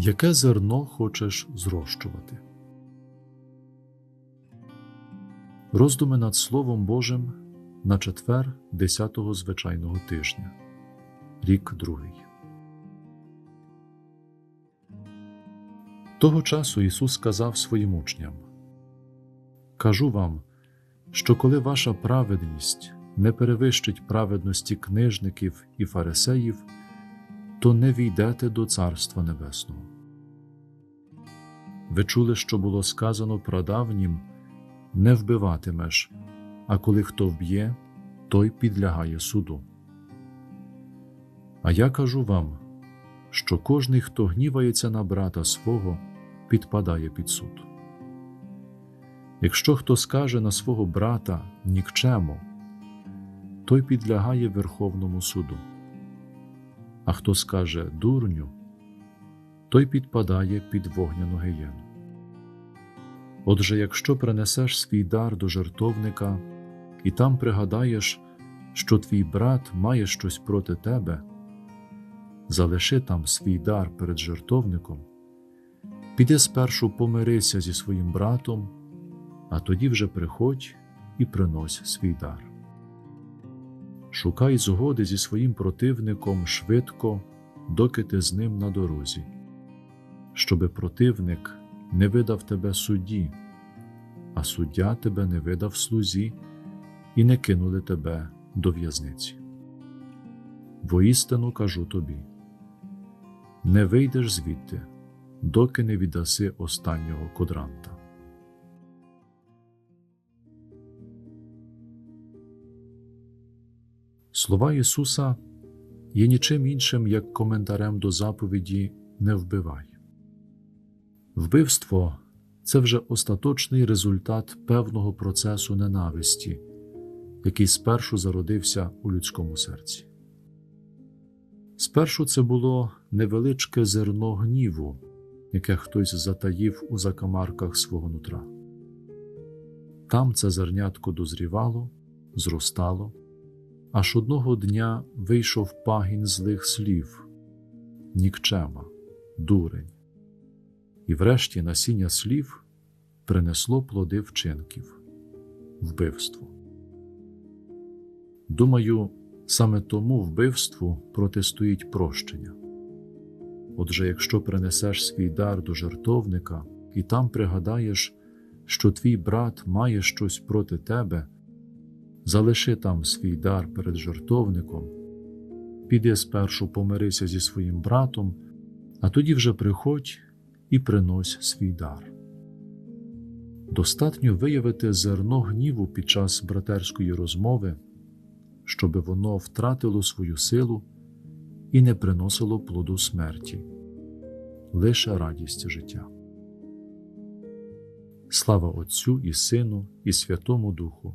Яке зерно хочеш зрощувати? Роздуми над Словом Божим на четвер 10-го звичайного тижня, рік другий. Того часу Ісус сказав своїм учням: Кажу вам, що коли ваша праведність не перевищить праведності книжників і фарисеїв, то не війдете до Царства Небесного. Ви чули, що було сказано прадавнім не вбиватимеш, а коли хто вб'є, той підлягає суду. А я кажу вам, що кожний, хто гнівається на брата свого, підпадає під суд. Якщо хто скаже на свого брата нікчему, той підлягає Верховному суду. А хто скаже дурню, той підпадає під вогняну гієну. Отже, якщо принесеш свій дар до жертовника і там пригадаєш, що твій брат має щось проти тебе, залиши там свій дар перед жертовником, піди спершу помирися зі своїм братом, а тоді вже приходь і принось свій дар. Шукай згоди зі своїм противником швидко, доки ти з ним на дорозі, щоби противник не видав тебе судді, а суддя тебе не видав слузі і не кинули тебе до в'язниці. Воістину кажу тобі: не вийдеш звідти, доки не віддаси останнього кодранта. Слова Ісуса є нічим іншим, як коментарем до заповіді Не вбивай. Вбивство це вже остаточний результат певного процесу ненависті, який спершу зародився у людському серці. Спершу це було невеличке зерно гніву, яке хтось затаїв у закамарках свого нутра. Там це зернятко дозрівало, зростало, аж одного дня вийшов пагін злих слів, нікчема, дурень і врешті насіння слів принесло плоди вчинків, вбивство. Думаю, саме тому вбивству протистоїть прощення. Отже, якщо принесеш свій дар до жертовника і там пригадаєш, що твій брат має щось проти тебе, залиши там свій дар перед жертовником, піди спершу помирися зі своїм братом, а тоді вже приходь і принось свій дар. Достатньо виявити зерно гніву під час братерської розмови, щоби воно втратило свою силу і не приносило плоду смерті, лише радість життя. Слава Отцю і Сину, і Святому Духу,